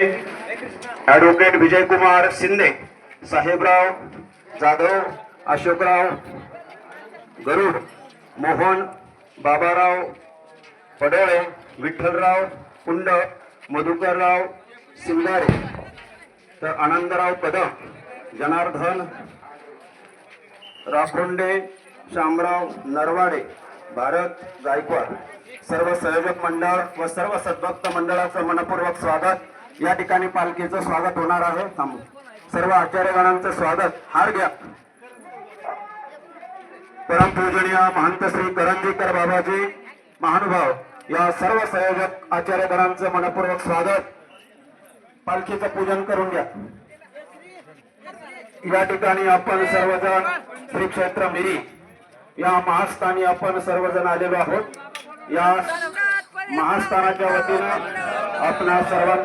Advocate Vijaykumar Shinde Sahebrao Jadhav Ashokrao Garud Mohan Babarao Padole Vitthalrao Kund Madhukarrao Singare तर आनंदराव कदम जनार्दन राखोंडे शामराव नरवाडे भारत गायकवाड सर्व संयोजक मंडळ व सर्व सद्भक्त मंडळाचं मनपूर्वक स्वागत. या ठिकाणी पालखीचं स्वागत होणार आहे. थांबू. सर्व आचार्यगणांचं स्वागत. हार घ्या. परमपूजनीय महंत श्री करंजीकर बाबाजी महानुभाव या सर्व संयोजक आचार्यगणांचं मनपूर्वक स्वागत. पालखीचं पूजन करून घ्या. या ठिकाणी आपण सर्वजण श्री क्षेत्र मिरी या महास्थानी आपण सर्वजण आलेलो आहोत. या महास्थानाच्या वतीनं आपणा सर्वांचं